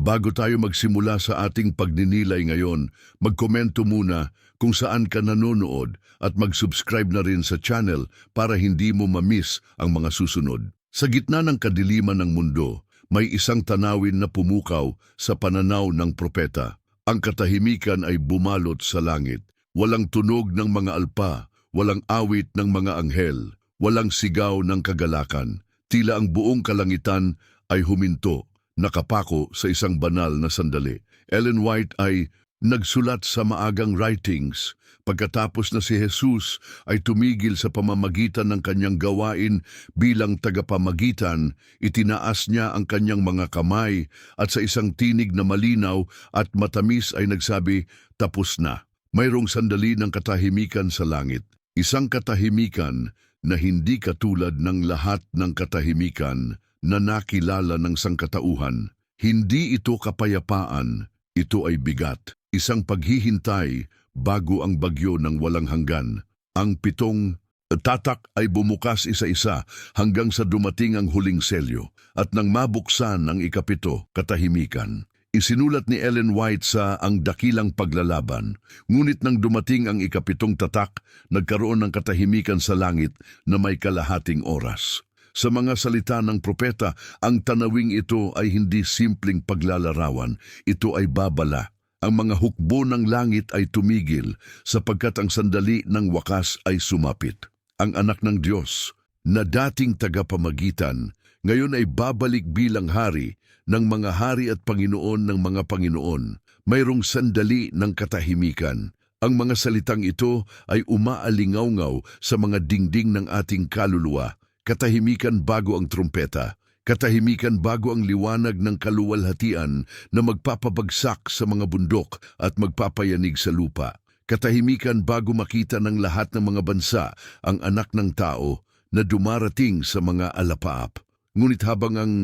Bago tayo magsimula sa ating pagninilay ngayon, magkomento muna kung saan ka nanonood at mag-subscribe na rin sa channel para hindi mo mamiss ang mga susunod. Sa gitna ng kadiliman ng mundo, may isang tanawin na pumukaw sa pananaw ng propeta. Ang katahimikan ay bumalot sa langit. Walang tunog ng mga alpa, walang awit ng mga anghel, walang sigaw ng kagalakan. Tila ang buong kalangitan ay huminto nakapako sa isang banal na sandali. Ellen White ay nagsulat sa maagang writings. Pagkatapos na si Jesus ay tumigil sa pamamagitan ng kanyang gawain bilang tagapamagitan, itinaas niya ang kanyang mga kamay at sa isang tinig na malinaw at matamis ay nagsabi, tapos na. Mayroong sandali ng katahimikan sa langit. Isang katahimikan na hindi katulad ng lahat ng katahimikan na nakilala ng sangkatauhan. Hindi ito kapayapaan, ito ay bigat. Isang paghihintay bago ang bagyo ng walang hanggan. Ang pitong tatak ay bumukas isa-isa hanggang sa dumating ang huling selyo at nang mabuksan ang ikapito, katahimikan. Isinulat ni Ellen White sa Ang Dakilang Paglalaban, ngunit nang dumating ang ikapitong tatak, nagkaroon ng katahimikan sa langit na may kalahating oras. Sa mga salita ng propeta, ang tanawing ito ay hindi simpleng paglalarawan, ito ay babala. Ang mga hukbo ng langit ay tumigil sapagkat ang sandali ng wakas ay sumapit. Ang anak ng Diyos, na dating tagapamagitan, ngayon ay babalik bilang hari ng mga hari at Panginoon ng mga Panginoon. Mayroong sandali ng katahimikan. Ang mga salitang ito ay umaalingaw sa mga dingding ng ating kaluluwa katahimikan bago ang trumpeta, katahimikan bago ang liwanag ng kaluwalhatian na magpapabagsak sa mga bundok at magpapayanig sa lupa. Katahimikan bago makita ng lahat ng mga bansa ang anak ng tao na dumarating sa mga alapaap. Ngunit habang ang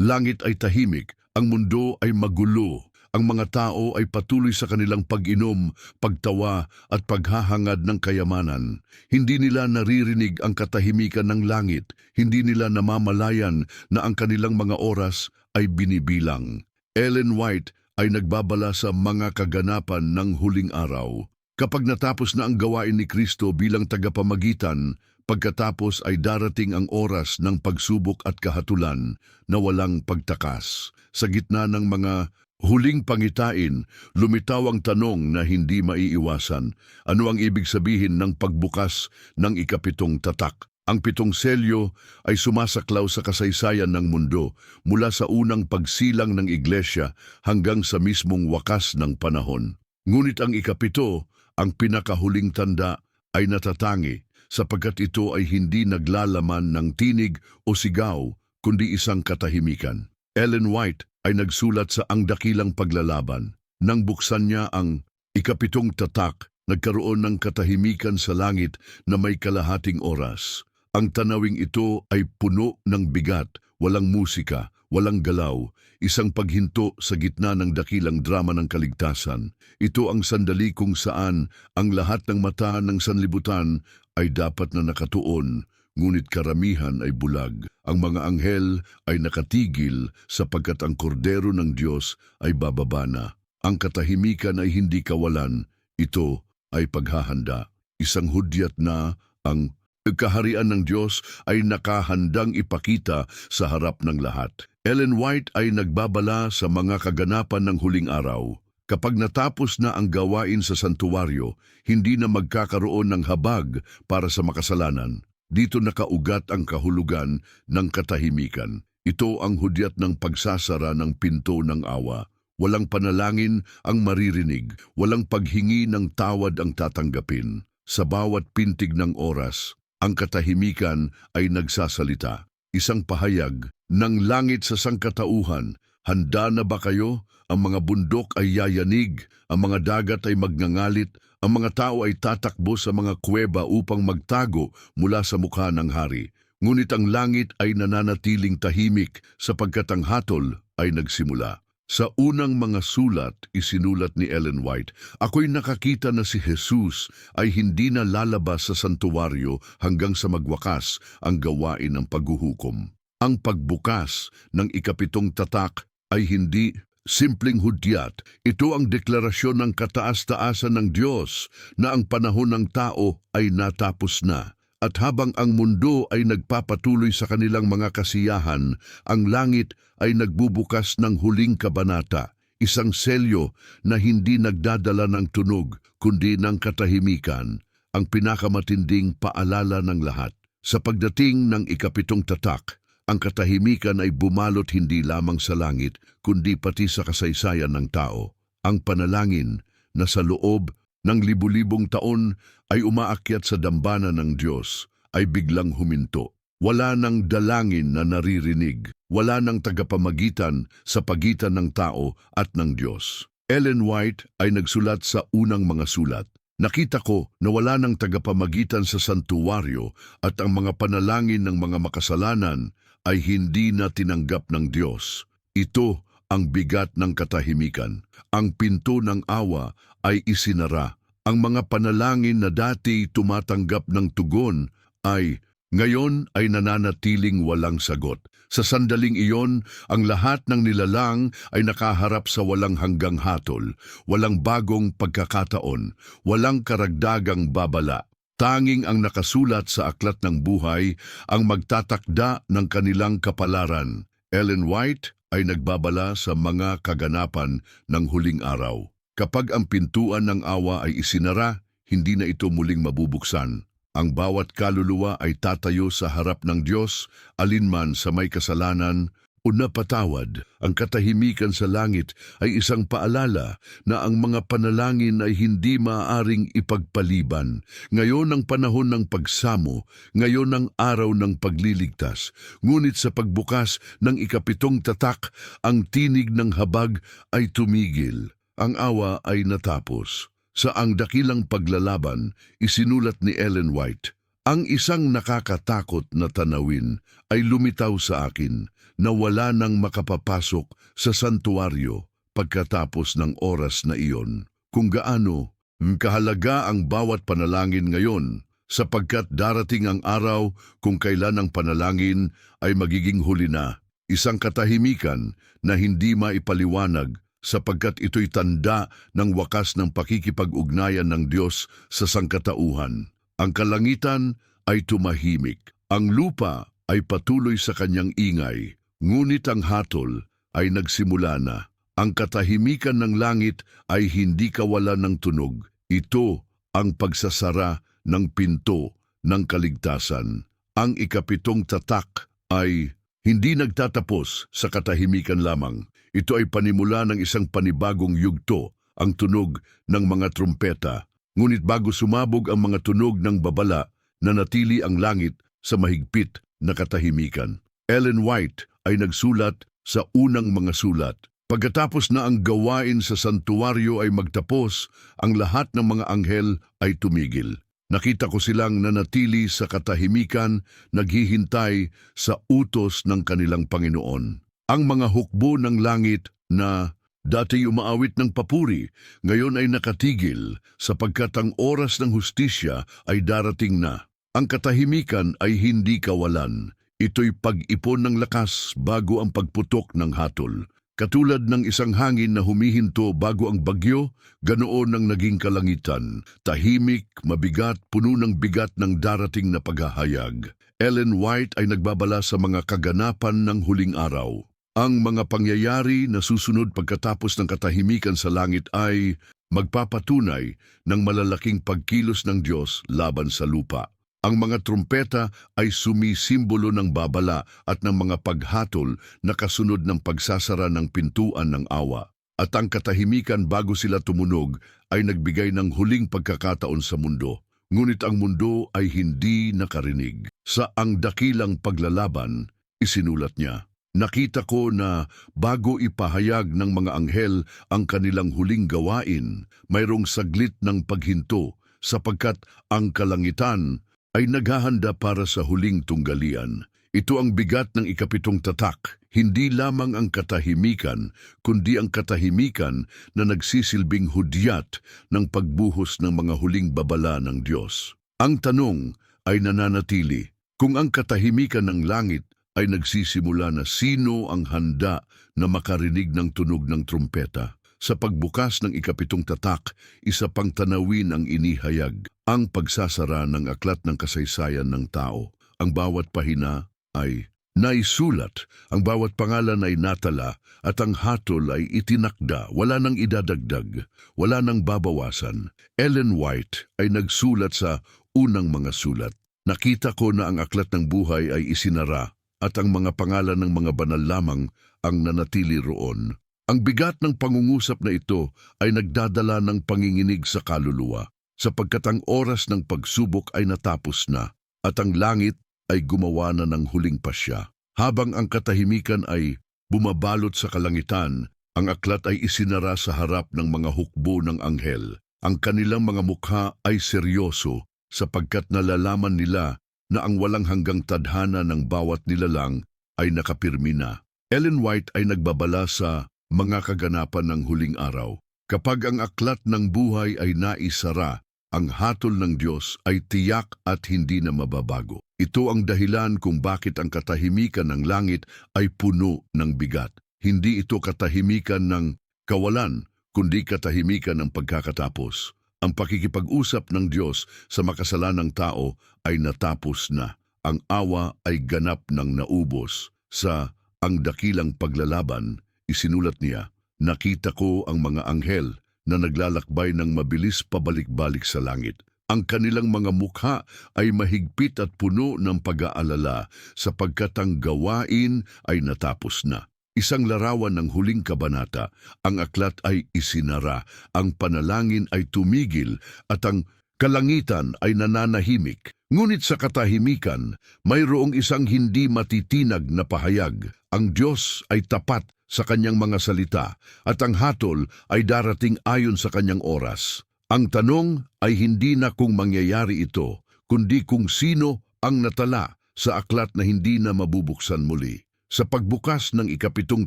langit ay tahimik, ang mundo ay magulo ang mga tao ay patuloy sa kanilang pag-inom, pagtawa at paghahangad ng kayamanan. Hindi nila naririnig ang katahimikan ng langit, hindi nila namamalayan na ang kanilang mga oras ay binibilang. Ellen White ay nagbabala sa mga kaganapan ng huling araw. Kapag natapos na ang gawain ni Kristo bilang tagapamagitan, pagkatapos ay darating ang oras ng pagsubok at kahatulan na walang pagtakas. Sa gitna ng mga Huling pangitain, lumitaw ang tanong na hindi maiiwasan. Ano ang ibig sabihin ng pagbukas ng ikapitong tatak? Ang pitong selyo ay sumasaklaw sa kasaysayan ng mundo mula sa unang pagsilang ng iglesia hanggang sa mismong wakas ng panahon. Ngunit ang ikapito, ang pinakahuling tanda, ay natatangi sapagkat ito ay hindi naglalaman ng tinig o sigaw kundi isang katahimikan. Ellen White ay nagsulat sa Ang Dakilang Paglalaban. Nang buksan niya ang ikapitong tatak, nagkaroon ng katahimikan sa langit na may kalahating oras. Ang tanawing ito ay puno ng bigat, walang musika, walang galaw, isang paghinto sa gitna ng dakilang drama ng kaligtasan. Ito ang sandali kung saan ang lahat ng mata ng sanlibutan ay dapat na nakatuon ngunit karamihan ay bulag. Ang mga anghel ay nakatigil sapagkat ang kordero ng Diyos ay bababa na. Ang katahimikan ay hindi kawalan, ito ay paghahanda. Isang hudyat na ang kaharian ng Diyos ay nakahandang ipakita sa harap ng lahat. Ellen White ay nagbabala sa mga kaganapan ng huling araw. Kapag natapos na ang gawain sa santuwaryo, hindi na magkakaroon ng habag para sa makasalanan. Dito nakaugat ang kahulugan ng katahimikan. Ito ang hudyat ng pagsasara ng pinto ng awa. Walang panalangin ang maririnig, walang paghingi ng tawad ang tatanggapin. Sa bawat pintig ng oras, ang katahimikan ay nagsasalita. Isang pahayag ng langit sa sangkatauhan, handa na ba kayo? Ang mga bundok ay yayanig, ang mga dagat ay magngangalit, ang mga tao ay tatakbo sa mga kuweba upang magtago mula sa mukha ng hari. Ngunit ang langit ay nananatiling tahimik sapagkat ang hatol ay nagsimula. Sa unang mga sulat, isinulat ni Ellen White, ako'y nakakita na si Jesus ay hindi na lalabas sa santuwaryo hanggang sa magwakas ang gawain ng paghuhukom. Ang pagbukas ng ikapitong tatak ay hindi simpleng hudyat. Ito ang deklarasyon ng kataas-taasan ng Diyos na ang panahon ng tao ay natapos na. At habang ang mundo ay nagpapatuloy sa kanilang mga kasiyahan, ang langit ay nagbubukas ng huling kabanata, isang selyo na hindi nagdadala ng tunog kundi ng katahimikan, ang pinakamatinding paalala ng lahat. Sa pagdating ng ikapitong tatak, ang katahimikan ay bumalot hindi lamang sa langit kundi pati sa kasaysayan ng tao. Ang panalangin na sa loob ng libu-libong taon ay umaakyat sa dambana ng Diyos ay biglang huminto. Wala nang dalangin na naririnig, wala nang tagapamagitan sa pagitan ng tao at ng Diyos. Ellen White ay nagsulat sa unang mga sulat. Nakita ko na wala nang tagapamagitan sa santuwaryo at ang mga panalangin ng mga makasalanan ay hindi na tinanggap ng Diyos. Ito ang bigat ng katahimikan. Ang pinto ng awa ay isinara. Ang mga panalangin na dati tumatanggap ng tugon ay ngayon ay nananatiling walang sagot. Sa sandaling iyon, ang lahat ng nilalang ay nakaharap sa walang hanggang hatol, walang bagong pagkakataon, walang karagdagang babala. Tanging ang nakasulat sa aklat ng buhay ang magtatakda ng kanilang kapalaran. Ellen White ay nagbabala sa mga kaganapan ng huling araw. Kapag ang pintuan ng awa ay isinara, hindi na ito muling mabubuksan. Ang bawat kaluluwa ay tatayo sa harap ng Diyos, alinman sa may kasalanan o napatawad. Ang katahimikan sa langit ay isang paalala na ang mga panalangin ay hindi maaaring ipagpaliban. Ngayon ang panahon ng pagsamo, ngayon ang araw ng pagliligtas. Ngunit sa pagbukas ng ikapitong tatak, ang tinig ng habag ay tumigil. Ang awa ay natapos. Sa ang dakilang paglalaban, isinulat ni Ellen White, ang isang nakakatakot na tanawin ay lumitaw sa akin na wala nang makapapasok sa santuaryo pagkatapos ng oras na iyon. Kung gaano, kahalaga ang bawat panalangin ngayon sapagkat darating ang araw kung kailan ang panalangin ay magiging huli na. Isang katahimikan na hindi maipaliwanag sapagkat ito'y tanda ng wakas ng pakikipag-ugnayan ng Diyos sa sangkatauhan. Ang kalangitan ay tumahimik. Ang lupa ay patuloy sa kanyang ingay, ngunit ang hatol ay nagsimula na. Ang katahimikan ng langit ay hindi kawalan ng tunog. Ito ang pagsasara ng pinto ng kaligtasan. Ang ikapitong tatak ay hindi nagtatapos sa katahimikan lamang. Ito ay panimula ng isang panibagong yugto, ang tunog ng mga trumpeta. Ngunit bago sumabog ang mga tunog ng babala, nanatili ang langit sa mahigpit na katahimikan. Ellen White ay nagsulat sa unang mga sulat. Pagkatapos na ang gawain sa santuwaryo ay magtapos, ang lahat ng mga anghel ay tumigil. Nakita ko silang nanatili sa katahimikan, naghihintay sa utos ng kanilang Panginoon. Ang mga hukbo ng langit na dati umaawit ng papuri, ngayon ay nakatigil sapagkat ang oras ng hustisya ay darating na. Ang katahimikan ay hindi kawalan. Ito'y pag-ipon ng lakas bago ang pagputok ng hatol. Katulad ng isang hangin na humihinto bago ang bagyo, ganoon ang naging kalangitan. Tahimik, mabigat, puno ng bigat ng darating na paghahayag. Ellen White ay nagbabala sa mga kaganapan ng huling araw. Ang mga pangyayari na susunod pagkatapos ng katahimikan sa langit ay magpapatunay ng malalaking pagkilos ng Diyos laban sa lupa. Ang mga trumpeta ay sumisimbolo ng babala at ng mga paghatol na kasunod ng pagsasara ng pintuan ng awa. At ang katahimikan bago sila tumunog ay nagbigay ng huling pagkakataon sa mundo. Ngunit ang mundo ay hindi nakarinig. Sa ang dakilang paglalaban, isinulat niya. Nakita ko na bago ipahayag ng mga anghel ang kanilang huling gawain, mayroong saglit ng paghinto sapagkat ang kalangitan ay naghahanda para sa huling tunggalian. Ito ang bigat ng ikapitong tatak, hindi lamang ang katahimikan, kundi ang katahimikan na nagsisilbing hudyat ng pagbuhos ng mga huling babala ng Diyos. Ang tanong ay nananatili, kung ang katahimikan ng langit ay nagsisimula na sino ang handa na makarinig ng tunog ng trumpeta. Sa pagbukas ng ikapitong tatak, isa pang tanawin ang inihayag, ang pagsasara ng aklat ng kasaysayan ng tao. Ang bawat pahina ay naisulat, ang bawat pangalan ay natala, at ang hatol ay itinakda, wala nang idadagdag, wala nang babawasan. Ellen White ay nagsulat sa unang mga sulat. Nakita ko na ang aklat ng buhay ay isinara at ang mga pangalan ng mga banal lamang ang nanatili roon. Ang bigat ng pangungusap na ito ay nagdadala ng panginginig sa kaluluwa sapagkat ang oras ng pagsubok ay natapos na at ang langit ay gumawa na ng huling pasya. Habang ang katahimikan ay bumabalot sa kalangitan, ang aklat ay isinara sa harap ng mga hukbo ng anghel. Ang kanilang mga mukha ay seryoso sapagkat nalalaman nila na ang walang hanggang tadhana ng bawat nilalang ay nakapirmi na. Ellen White ay nagbabala sa mga kaganapan ng huling araw. Kapag ang aklat ng buhay ay naisara, ang hatol ng Diyos ay tiyak at hindi na mababago. Ito ang dahilan kung bakit ang katahimikan ng langit ay puno ng bigat. Hindi ito katahimikan ng kawalan, kundi katahimikan ng pagkakatapos. Ang pakikipag-usap ng Diyos sa makasalanang tao ay natapos na. Ang awa ay ganap ng naubos. Sa ang dakilang paglalaban, isinulat niya, Nakita ko ang mga anghel na naglalakbay ng mabilis pabalik-balik sa langit. Ang kanilang mga mukha ay mahigpit at puno ng pag-aalala sapagkat ang gawain ay natapos na. Isang larawan ng huling kabanata, ang aklat ay isinara, ang panalangin ay tumigil at ang kalangitan ay nananahimik. Ngunit sa katahimikan, mayroong isang hindi matitinag na pahayag. Ang Diyos ay tapat sa kanyang mga salita at ang hatol ay darating ayon sa kanyang oras. Ang tanong ay hindi na kung mangyayari ito, kundi kung sino ang natala sa aklat na hindi na mabubuksan muli. Sa pagbukas ng ikapitong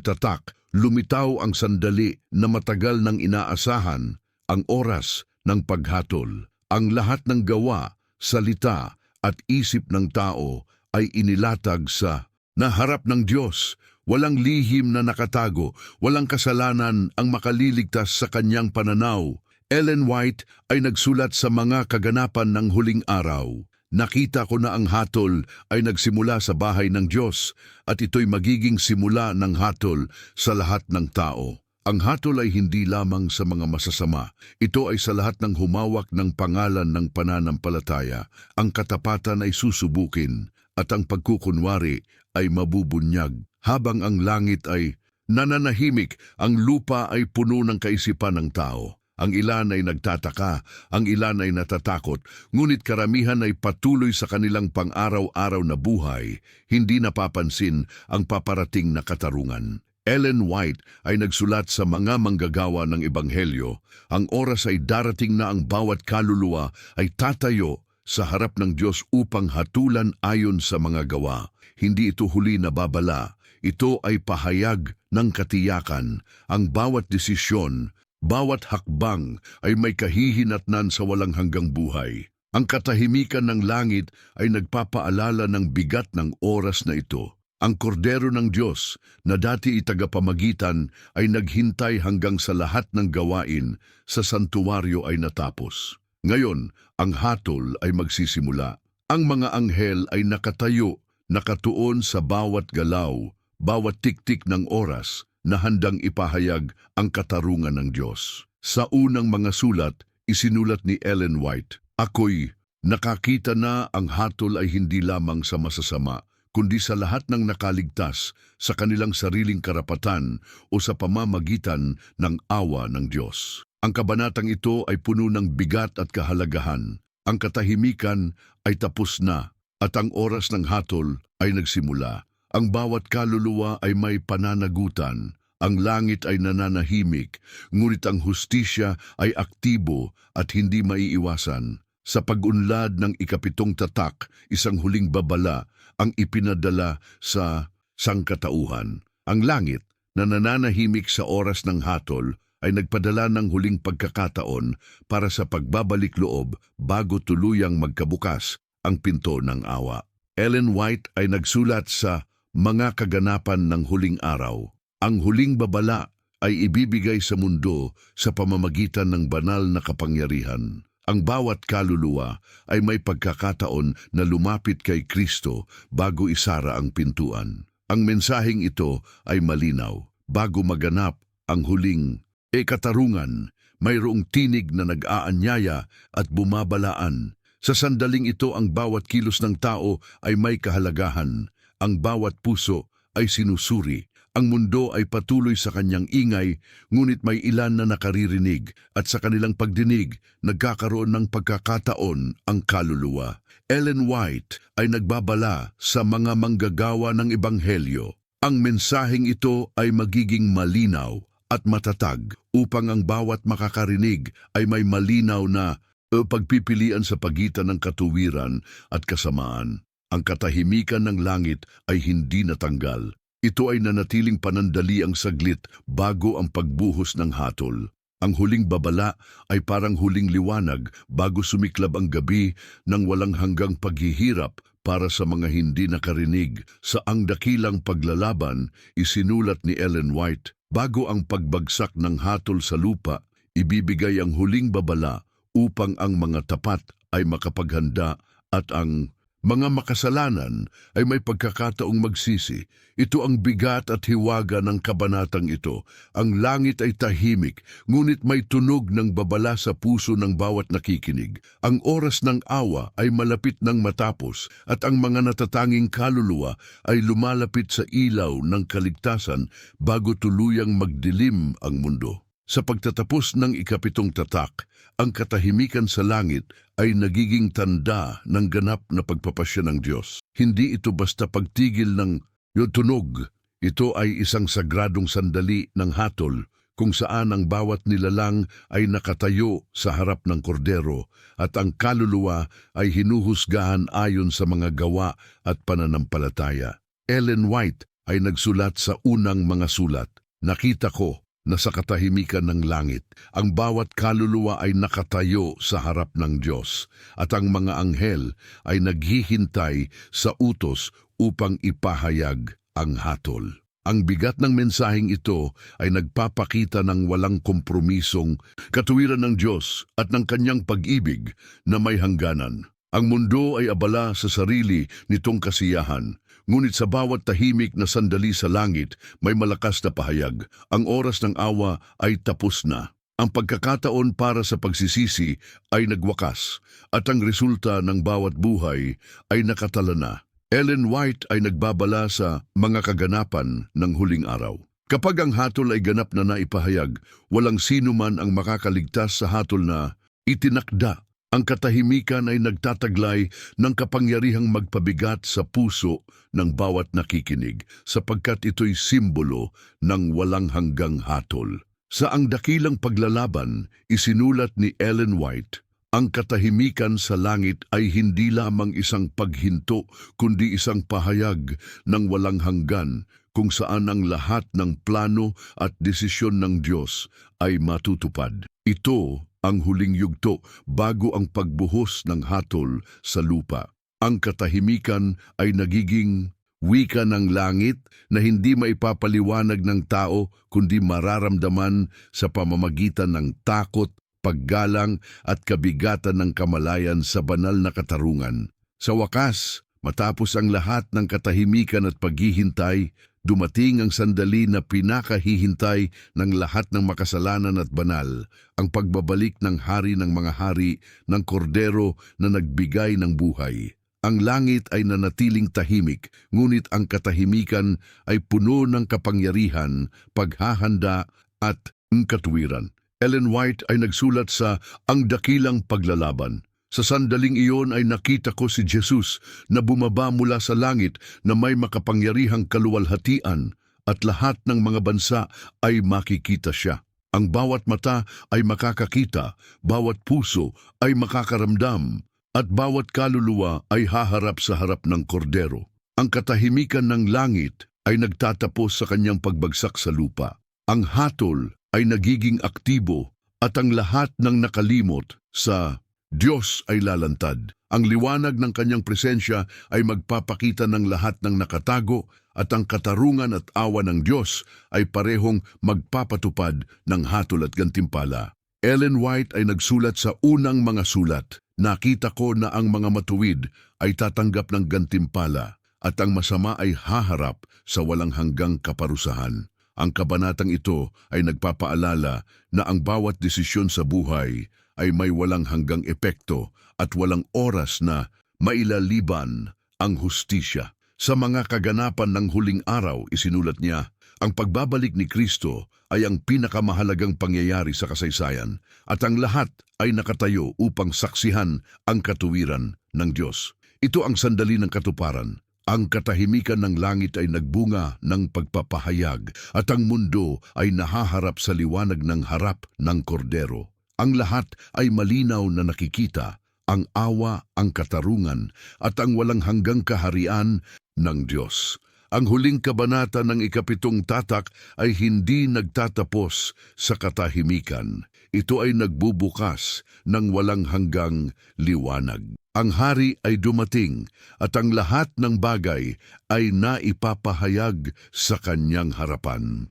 tatak, lumitaw ang sandali na matagal ng inaasahan, ang oras ng paghatol. Ang lahat ng gawa, salita at isip ng tao ay inilatag sa naharap ng Diyos Walang lihim na nakatago, walang kasalanan ang makaliligtas sa kanyang pananaw. Ellen White ay nagsulat sa mga kaganapan ng huling araw. Nakita ko na ang hatol ay nagsimula sa bahay ng Diyos at ito'y magiging simula ng hatol sa lahat ng tao. Ang hatol ay hindi lamang sa mga masasama. Ito ay sa lahat ng humawak ng pangalan ng pananampalataya. Ang katapatan ay susubukin at ang pagkukunwari ay mabubunyag habang ang langit ay nananahimik, ang lupa ay puno ng kaisipan ng tao. Ang ilan ay nagtataka, ang ilan ay natatakot, ngunit karamihan ay patuloy sa kanilang pang-araw-araw na buhay, hindi napapansin ang paparating na katarungan. Ellen White ay nagsulat sa mga manggagawa ng Ebanghelyo, ang oras ay darating na ang bawat kaluluwa ay tatayo sa harap ng Diyos upang hatulan ayon sa mga gawa. Hindi ito huli na babala, ito ay pahayag ng katiyakan. Ang bawat desisyon, bawat hakbang ay may kahihinatnan sa walang hanggang buhay. Ang katahimikan ng langit ay nagpapaalala ng bigat ng oras na ito. Ang kordero ng Diyos na dati itagapamagitan ay naghintay hanggang sa lahat ng gawain sa santuwaryo ay natapos. Ngayon, ang hatol ay magsisimula. Ang mga anghel ay nakatayo, nakatuon sa bawat galaw bawat tiktik ng oras na handang ipahayag ang katarungan ng Diyos. Sa unang mga sulat, isinulat ni Ellen White, Ako'y nakakita na ang hatol ay hindi lamang sa masasama, kundi sa lahat ng nakaligtas sa kanilang sariling karapatan o sa pamamagitan ng awa ng Diyos. Ang kabanatang ito ay puno ng bigat at kahalagahan. Ang katahimikan ay tapos na at ang oras ng hatol ay nagsimula. Ang bawat kaluluwa ay may pananagutan, ang langit ay nananahimik, ngunit ang hustisya ay aktibo at hindi maiiwasan. Sa pag-unlad ng ikapitong tatak, isang huling babala ang ipinadala sa sangkatauhan. Ang langit na nananahimik sa oras ng hatol ay nagpadala ng huling pagkakataon para sa pagbabalik loob bago tuluyang magkabukas ang pinto ng awa. Ellen White ay nagsulat sa mga kaganapan ng huling araw. Ang huling babala ay ibibigay sa mundo sa pamamagitan ng banal na kapangyarihan. Ang bawat kaluluwa ay may pagkakataon na lumapit kay Kristo bago isara ang pintuan. Ang mensaheng ito ay malinaw. Bago maganap ang huling e katarungan, mayroong tinig na nag-aanyaya at bumabalaan. Sa sandaling ito ang bawat kilos ng tao ay may kahalagahan. Ang bawat puso ay sinusuri. Ang mundo ay patuloy sa kanyang ingay, ngunit may ilan na nakaririnig at sa kanilang pagdinig, nagkakaroon ng pagkakataon ang kaluluwa. Ellen White ay nagbabala sa mga manggagawa ng ebanghelyo. Ang mensaheng ito ay magiging malinaw at matatag upang ang bawat makakarinig ay may malinaw na pagpipilian sa pagitan ng katuwiran at kasamaan. Ang katahimikan ng langit ay hindi natanggal. Ito ay nanatiling panandali ang saglit bago ang pagbuhos ng hatol. Ang huling babala ay parang huling liwanag bago sumiklab ang gabi ng walang hanggang paghihirap para sa mga hindi nakarinig. Sa ang dakilang paglalaban, isinulat ni Ellen White, bago ang pagbagsak ng hatol sa lupa, ibibigay ang huling babala upang ang mga tapat ay makapaghanda at ang mga makasalanan ay may pagkakataong magsisi. Ito ang bigat at hiwaga ng kabanatang ito. Ang langit ay tahimik, ngunit may tunog ng babala sa puso ng bawat nakikinig. Ang oras ng awa ay malapit ng matapos at ang mga natatanging kaluluwa ay lumalapit sa ilaw ng kaligtasan bago tuluyang magdilim ang mundo. Sa pagtatapos ng ikapitong tatak, ang katahimikan sa langit ay nagiging tanda ng ganap na pagpapasya ng Diyos. Hindi ito basta pagtigil ng yung. Ito ay isang sagradong sandali ng hatol kung saan ang bawat nilalang ay nakatayo sa harap ng kordero at ang kaluluwa ay hinuhusgahan ayon sa mga gawa at pananampalataya. Ellen White ay nagsulat sa unang mga sulat. Nakita ko na sa katahimikan ng langit, ang bawat kaluluwa ay nakatayo sa harap ng Diyos at ang mga anghel ay naghihintay sa utos upang ipahayag ang hatol. Ang bigat ng mensaheng ito ay nagpapakita ng walang kompromisong katuwiran ng Diyos at ng kanyang pag-ibig na may hangganan. Ang mundo ay abala sa sarili nitong kasiyahan, ngunit sa bawat tahimik na sandali sa langit may malakas na pahayag. Ang oras ng awa ay tapos na. Ang pagkakataon para sa pagsisisi ay nagwakas at ang resulta ng bawat buhay ay nakatala na. Ellen White ay nagbabala sa mga kaganapan ng huling araw. Kapag ang hatol ay ganap na naipahayag, walang sino man ang makakaligtas sa hatol na itinakda. Ang katahimikan ay nagtataglay ng kapangyarihang magpabigat sa puso ng bawat nakikinig sapagkat ito'y simbolo ng walang hanggang hatol. Sa ang dakilang paglalaban, isinulat ni Ellen White, ang katahimikan sa langit ay hindi lamang isang paghinto, kundi isang pahayag ng walang hanggan kung saan ang lahat ng plano at desisyon ng Diyos ay matutupad. Ito ang huling yugto bago ang pagbuhos ng hatol sa lupa. Ang katahimikan ay nagiging wika ng langit na hindi maipapaliwanag ng tao kundi mararamdaman sa pamamagitan ng takot, paggalang at kabigatan ng kamalayan sa banal na katarungan. Sa wakas, matapos ang lahat ng katahimikan at paghihintay, dumating ang sandali na pinakahihintay ng lahat ng makasalanan at banal, ang pagbabalik ng hari ng mga hari ng kordero na nagbigay ng buhay. Ang langit ay nanatiling tahimik, ngunit ang katahimikan ay puno ng kapangyarihan, paghahanda at katuwiran. Ellen White ay nagsulat sa Ang Dakilang Paglalaban. Sa sandaling iyon ay nakita ko si Jesus na bumaba mula sa langit na may makapangyarihang kaluwalhatian at lahat ng mga bansa ay makikita siya. Ang bawat mata ay makakakita, bawat puso ay makakaramdam, at bawat kaluluwa ay haharap sa harap ng kordero. Ang katahimikan ng langit ay nagtatapos sa kanyang pagbagsak sa lupa. Ang hatol ay nagiging aktibo at ang lahat ng nakalimot sa Diyos ay lalantad. Ang liwanag ng kanyang presensya ay magpapakita ng lahat ng nakatago at ang katarungan at awa ng Diyos ay parehong magpapatupad ng hatol at gantimpala. Ellen White ay nagsulat sa unang mga sulat, Nakita ko na ang mga matuwid ay tatanggap ng gantimpala at ang masama ay haharap sa walang hanggang kaparusahan. Ang kabanatang ito ay nagpapaalala na ang bawat desisyon sa buhay ay may walang hanggang epekto at walang oras na mailaliban ang hustisya. Sa mga kaganapan ng huling araw, isinulat niya, ang pagbabalik ni Kristo ay ang pinakamahalagang pangyayari sa kasaysayan at ang lahat ay nakatayo upang saksihan ang katuwiran ng Diyos. Ito ang sandali ng katuparan. Ang katahimikan ng langit ay nagbunga ng pagpapahayag at ang mundo ay nahaharap sa liwanag ng harap ng kordero. Ang lahat ay malinaw na nakikita ang awa, ang katarungan at ang walang hanggang kaharian ng Diyos. Ang huling kabanata ng ikapitong tatak ay hindi nagtatapos sa katahimikan. Ito ay nagbubukas ng walang hanggang liwanag. Ang hari ay dumating at ang lahat ng bagay ay naipapahayag sa kanyang harapan.